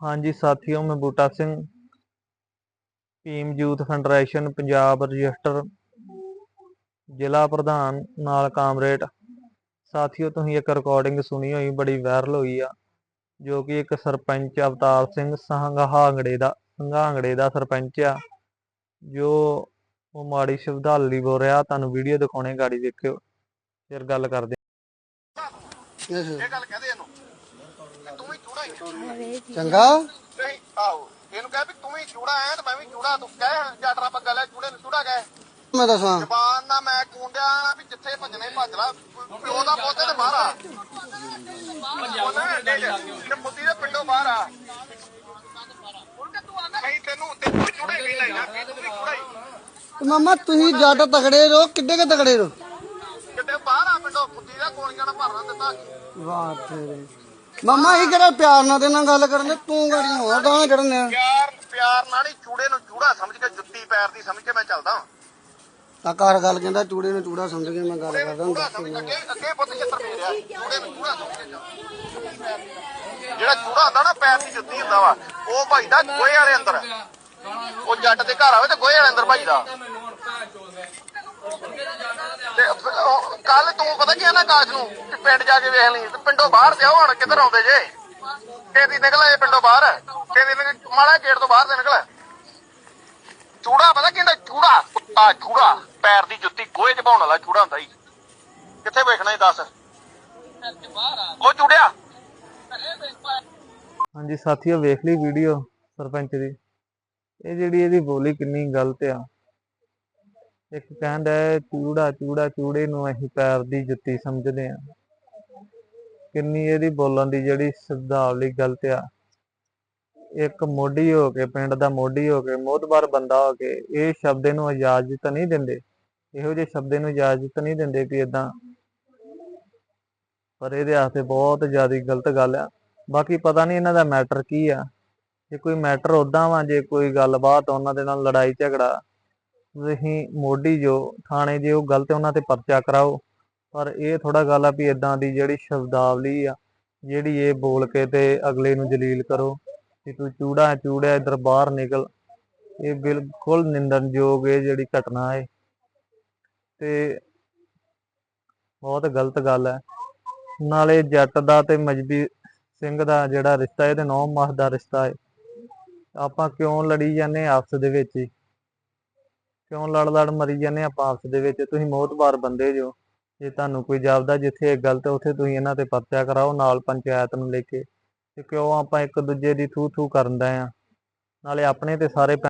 ਹਾਂਜੀ, ਸਾਥੀਓ, ਮੈਂ Buta Singh, Bhim youth federation, Punjab register, ਜ਼ਿਲ੍ਹਾ ਪ੍ਰਧਾਨ, ਨਾਲ ਕਾਮਰੇਡ। ਸਾਥੀਓ, ਤੁਸੀਂ ਇੱਕ ਰਿਕਾਰਡਿੰਗ ਸੁਣੀ ਹੋਈ, ਬੜੀ ਵਾਇਰਲ ਹੋਈ ਆ, ਜੋ ਕਿ ਇੱਕ ਸਰਪੰਚ ਅਵਤਾਰ ਸਿੰਘ ਸੰਘਾਂਗੜੇ ਦਾ ਸੰਘਾਂਗੜੇ ਦਾ ਸਰਪੰਚ ਆ, ਜੋ ਉਹ ਮਾੜੀ ਸ਼ਬਦਾਲੀ ਬੋਲ ਰਿਹਾ, ਤੁਹਾਨੂੰ ਵੀਡੀਓ ਦਿਖਾਉਣੇ, ਗਾੜੀ ਦੇਖਿਓ ਫਿਰ ਗੱਲ ਕਰਦੇ ਇਹ ਗੱਲ ਕਹਦੇ ਤੂੰ ਵੀ ਚੂੜਾ ਹੀ ਆ। ਚੰਗਾ। ਨਹੀਂ ਆਹੋ। ਇਹਨੂੰ ਕਹਿ ਵੀ ਤੂੰ ਵੀ ਚੂੜਾ ਐ ਤੇ ਮੈਂ ਵੀ ਚੂੜਾ ਤੂੰ ਕਹਿ ਜੱਟਰਾ ਪੱਗਾ ਲੈ ਚੂੜੇ ਨੂੰ ਚੂੜਾ ਕਹਿ। ਮੈਂ ਦੱਸਾਂ। ਜ਼ਬਾਨ ਨਾਲ ਮੈਂ ਕੂੰਡਿਆ ਨਾ ਵੀ ਜਿੱਥੇ ਭੱਜਣੇ ਭੱਜ ਲਾ। ਪਿਓ ਦਾ ਪੋਤੇ ਤੇ ਬਾਹਰ ਆ। ਤੇ ਮੁੱਦੀ ਦੇ ਪਿੰਡੋਂ ਬਾਹਰ ਆ। ਨਹੀਂ ਤੈਨੂੰ ਤੈਨੂੰ ਵੀ ਚੂੜੇ ਨਹੀਂ ਲੈਣਾ ਤੂੰ ਵੀ ਚੂੜਾ ਹੀ। ਤੇ ਮਾਮਾ ਤੁਸੀਂ ਜੱਟ ਤਗੜੇ ਰਹੋ ਕਿੱਡੇ ਕੇ ਤਗੜੇ ਰਹੋ? ਕਿਤੇ ਬਾਹਰ ਆ ਪਿੰਡੋਂ ਮੁੱਦੀ ਦਾ ਗੋਲੀਆਂ ਨਾਲ ਭਰਨਾ ਦਿੱਤਾ। ਵਾਹ ਤੇਰੇ। ਮਾਮਾ ਇਹ ਕਿਹੜਾ ਪਿਆਰ ਨਾਲ ਤੇ ਨਾਲ ਗੱਲ ਕਰਨ ਦੇ? ਤੂੰ ਗਾੜੀਆਂ ਹੋਰ ਗਾਂ ਚੜਨੇ ਆ ਪਿਆਰ ਪਿਆਰ ਨਾਲ ਹੀ ਚੂੜੇ ਨੂੰ ਚੂੜਾ ਸਮਝ ਕੇ ਜੁੱਤੀ ਪੈਰ ਦੀ ਸਮਝ ਕੇ ਮੈਂ ਚੱਲਦਾ ਹਾਂ ਤਾਂ ਘਰ ਗੱਲ ਕਹਿੰਦਾ ਚੂੜੇ ਨੂੰ ਚੂੜਾ ਸਮਝ ਕੇ ਮੈਂ ਗੱਲ ਕਰਦਾ ਚੂੜਾ ਹੁੰਦਾ ਸਮਝ ਕੇ ਅੱਗੇ ਅੱਗੇ ਪੁੱਤ ਛੱਤਰ ਫੇਰਿਆ। ਚੂੜੇ ਨੂੰ ਚੂੜਾ ਸਮਝ ਕੇ ਚੱਲ। ਜਿਹੜਾ ਚੂੜਾ ਹੁੰਦਾ ਨਾ ਪੈਰ ਦੀ ਜੁੱਤੀ ਹੁੰਦਾ ਵਾ ਉਹ ਭਾਈਦਾ ਗੋਹੇ ਵਾਲੇ ਅੰਦਰ। ਉਹ ਜੱਟ ਦੇ ਘਰ ਆਵੇ ਤੇ ਗੋਹੇ ਵਾਲੇ ਅੰਦਰ ਭਾਈਦਾ ਤੇ ਕੱਲ ਤੂੰ ਪਤਾ ਕੀ ਨਾ ਕਾਸ਼ ਨੂੰ? ਪਿੰਡ ਜਾ ਕੇ ਵੇਖ ਲਈ। ਤੇ ਪਿੰਡੋਂ ਬਾਹਰ ਤੇ ਆਓ ਹੁਣ, ਕਿੱਧਰ ਆਉਂਦੇ ਜੇ? ਕਿਹਦੀ ਨਿਕਲ ਆਏ ਪਿੰਡੋਂ ਬਾਹਰ। ਕਿਹਦੀ ਮਾੜਾ ਗੇਟ ਤੋਂ ਬਾਹਰ ਤੇ ਨਿਕਲ। ਚੂੜਾ ਪਤਾ ਕਿੰਦਾ ਚੂੜਾ, ਕੁੱਤਾ ਚੂੜਾ। ਪੈਰ ਦੀ ਜੁੱਤੀ ਗੋਹੇ 'ਚ ਪਾਉਣ ਵਾਲਾ ਚੂੜਾ ਹੁੰਦਾ ਹੀ ਕਿੱਥੇ ਵੇਖਣਾ ਇਹ ਦੱਸ? ਉਹ ਚੂੜਿਆ। ਹਾਂਜੀ, ਸਾਥੀਓ ਵੇਖ ਲਈ ਵੀਡੀਓ ਸਰਪੰਚ ਦੀ। ਇਹ ਜਿਹੜੀ ਇਹਦੀ ਬੋਲੀ ਕਿੰਨੀ ਗਲਤ ਆ। ਇੱਕ ਕਹਿੰਦਾ ਚੂੜਾ ਚੂੜਾ, ਚੂੜੇ ਨੂੰ ਅਸੀਂ ਪੈਰ ਦੀ ਜੁੱਤੀ ਸਮਝਦੇ ਆ ਕਿੰਨੀ ਇਹਦੀ ਬੋਲਣ ਦੀ ਜਿਹੜੀ ਸ਼ਬਦਾਵਲੀ ਗਲਤ ਆ। ਇੱਕ ਮੋਢੀ ਹੋ ਕੇ, ਪਿੰਡ ਦਾ ਮੋਢੀ ਹੋ ਕੇ, ਮੋਹਤਬਾਰ ਬੰਦਾ ਹੋ ਕੇ ਇਹ ਸ਼ਬਦ ਨੂੰ ਇਜਾਜ਼ਤ ਨਹੀਂ ਦਿੰਦੇ। ਇਹੋ ਜਿਹੇ ਸ਼ਬਦੇ ਨੂੰ ਇਜਾਜ਼ਤ ਨਹੀਂ ਦਿੰਦੇ ਵੀ ਇਦਾਂ ਪਰ ਇਹਦੇ ਵਾਸਤੇ ਬਹੁਤ ਜ਼ਿਆਦਾ ਗਲਤ ਗੱਲ ਆ। ਬਾਕੀ ਪਤਾ ਨਹੀਂ ਇਹਨਾਂ ਦਾ ਮੈਟਰ ਕੀ ਆ। ਜੇ ਕੋਈ ਮੈਟਰ ਉਦਾਂ ਵਾ, ਜੇ ਕੋਈ ਗੱਲਬਾਤ ਉਹਨਾਂ ਦੇ ਨਾਲ ਲੜਾਈ ਝਗੜਾ, ਤੁਸੀਂ ਮੋਢੀ ਜੋ, ਥਾਣੇ ਜੇ ਉਹ ਗਲਤ, ਉਹਨਾਂ ਤੇ ਪਰਚਾ ਕਰਾਓ। ਪਰ ਇਹ ਥੋੜਾ ਗੱਲ ਆ ਵੀ ਇਦਾਂ ਦੀ ਜਿਹੜੀ ਸ਼ਬਦਾਵਲੀ ਆ, ਜਿਹੜੀ ਇਹ ਬੋਲ ਕੇ ਤੇ ਅਗਲੇ ਨੂੰ ਜਲੀਲ ਕਰੋ ਕਿ ਤੂੰ ਚੂੜਾ ਚੂੜਿਆ ਇੱਧਰ ਬਾਹਰ ਨਿਕਲ। ਇਹ ਬਿਲਕੁਲ ਨਿੰਦਣਯੋਗ ਇਹ ਜਿਹੜੀ ਘਟਨਾ ਹੈ ਤੇ ਬਹੁਤ ਗਲਤ ਗੱਲ ਹੈ ਨਾਲੇ ਜੱਟ ਦਾ ਤੇ ਮਜਬੀ ਸਿੰਘ ਦਾ ਜਿਹੜਾ ਰਿਸ਼ਤਾ ਹੈ ਤੇ ਨੌ ਮਾਸ ਦਾ ਰਿਸ਼ਤਾ ਹੈ ਆਪਾਂ ਕਿਉਂ ਲੜੀ ਜਾਂਦੇ ਹਾਂ ਆਪਸ ਦੇ ਵਿੱਚ ਹੀ? ਕਿਉਂ ਲੜ ਲੜ ਮਰੀ ਜਾਂਦੇ ਹਾਂ ਆਪਾਂ ਆਪਸ ਦੇ ਵਿੱਚ? ਤੁਸੀਂ ਮੋਹਤਬਾਰ ਬੰਦੇ ਜੋ। ਜੇ ਤੁਹਾਨੂੰ ਕੋਈ ਜਾਪਦਾ ਜਿੱਥੇ ਇਹ ਗਲਤ ਹੈ, ਉੱਥੇ ਤੁਸੀਂ ਇਹਨਾਂ ਤੇ ਪਰਚਾ ਕਰਾਓ, ਨਾਲ ਪੰਚਾਇਤ ਨੂੰ ਲੈ ਕੇ। ਤੇ ਕਿਉਂ ਆਪਾਂ ਇੱਕ ਦੂਜੇ ਦੀ ਥੂ ਥੂ ਕਰਨ ਦਾ ਆ? ਨਾਲੇ ਆਪਣੇ ਤੇ ਸਾਰੇ